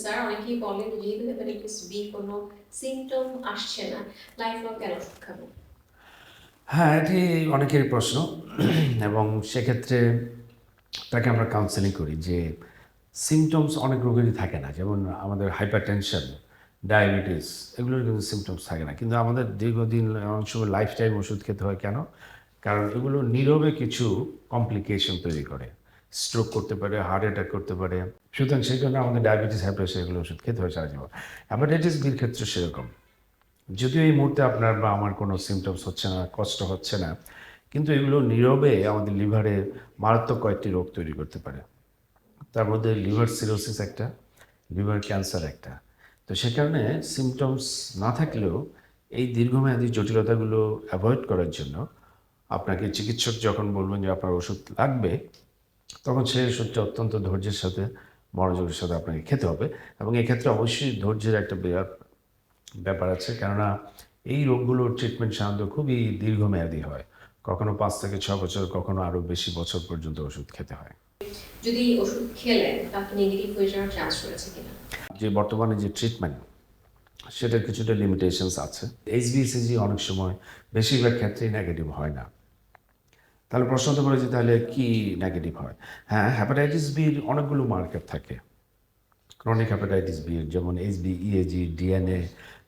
অনেকেই বলেন বি কোনো সিমটম আসছে না। লাইফ লং কেন খাব হ্যাঁ এটি অনেকেরই প্রশ্ন। এবং সেক্ষেত্রে তাকে আমরা কাউন্সেলিং করি যে সিমটমস অনেক রোগেরই থাকে না। যেমন আমাদের হাইপার টেনশন ডায়াবেটিস এগুলোর কিন্তু সিমটমস থাকে না। কিন্তু আমাদের দীর্ঘদিন অনেক সময় লাইফ টাইম ওষুধ খেতে হয় কেন? কারণ এগুলো নীরবে কিছু কমপ্লিকেশন তৈরি করে। স্ট্রোক করতে পারে হার্ট অ্যাটাক করতে পারে। সুতরাং সেই জন্য আমাদের ডায়াবেটিস হাই প্রেশার এগুলো ওষুধ খেতে হয় সারা জীবন। হ্যাপাটাইটিস বির ক্ষেত্রে সেরকম। যদিও এই মুহূর্তে আপনার বা আমার কোনো সিমটমস হচ্ছে না, কষ্ট হচ্ছে না, কিন্তু এগুলো নীরবে আমাদের লিভারে মারাত্মক কয়েকটি রোগ তৈরি করতে পারে। তার মধ্যে লিভার সিরোসিস একটা লিভার ক্যান্সার একটা। তো সে কারণে সিমটমস না থাকলেও এই দীর্ঘমেয়াদী জটিলতাগুলো অ্যাভয়েড করার জন্য আপনাকে চিকিৎসক যখন বলবেন যে আপনার ওষুধ লাগবে তখন সেই ওষুধটা অত্যন্ত ধৈর্যের সাথে মনোযোগের সাথে আপনাকে খেতে হবে এবং এক্ষেত্রে অবশ্যই ধৈর্যের একটা বিরাট ব্যাপার আছে। কেননা এই রোগগুলোর ট্রিটমেন্ট সাধারণত খুবই দীর্ঘমেয়াদী হয়। কখনো পাঁচ থেকে ছ বছর কখনো আরও বেশি বছর পর্যন্ত ওষুধ খেতে হয়। যদি ওষুধ খেলেন তাতে নেগেটিভ হয়ে যাওয়ার চান্স রয়েছে কিনা? যে বর্তমানে যে ট্রিটমেন্ট সেটার কিছুটা লিমিটেশনস আছে। এইচবিএসিজি অনেক সময় বেশিরভাগ ক্ষেত্রেই নেগেটিভ হয় না। তাহলে প্রশ্ন হতে পারে যে তাহলে কি নেগেটিভ হয়? হ্যাঁ হ্যাপাটাইটিস বির অনেকগুলো মার্কার থাকে। ক্রনিক হ্যাপাটাইটিস বি যেমন এইচ বি ইএজি ডিএনএ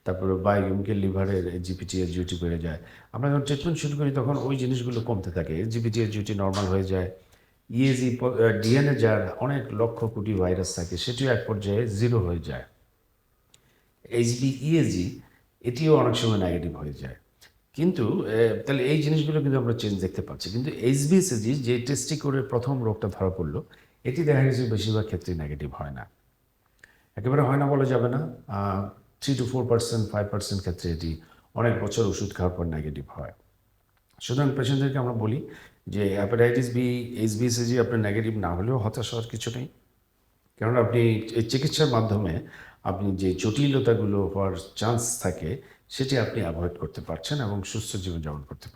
তারপরে বায়োকেমিক্যাল লিভারের জিপিটি এর জিউটি বেড়ে যায়। আমরা যখন ট্রিটমেন্ট শুরু করি তখন ওই জিনিসগুলো কমতে থাকে। জিপিটি এর জিউটি নর্মাল হয়ে যায়। E ইএজি ডিএনএ যার অনেক লক্ষ কোটি ভাইরাস থাকে, সেটিও এক পর্যায়ে জিরো হয়ে যায়। এইচবি ইএজি এটিও অনেক সময় নেগেটিভ হয়ে যায়। কিন্তু তাহলে এই জিনিসগুলো কিন্তু আমরা চেঞ্জ দেখতে পাচ্ছি। কিন্তু এইচবিএসএজি যে টেস্টটি করে প্রথম রোগটা ধরা পড়ল, এটি দেখা গেছে বেশিরভাগ ক্ষেত্রে নেগেটিভ হয় না। একেবারে হয় না বলা যাবে না। Three to four percent five percent ক্ষেত্রে এটি অনেক বছর ওষুধ খাওয়ার পর নেগেটিভ হয়। সুতরাং পেশেন্টদেরকে আমরা বলি যে হ্যাপাটাইটিস বি এইচবিএসএজি আপনার নেগেটিভ না হলেও হতাশ হওয়ার কিছু নেই। কারণ আপনি এই চিকিৎসার মাধ্যমে আপনি যে জটিলতাগুলো হওয়ার চান্স থাকে সেটি আপনি অ্যাভয়েড করতে পারছেন এবং সুস্থ জীবনযাপন করতে পারছেন।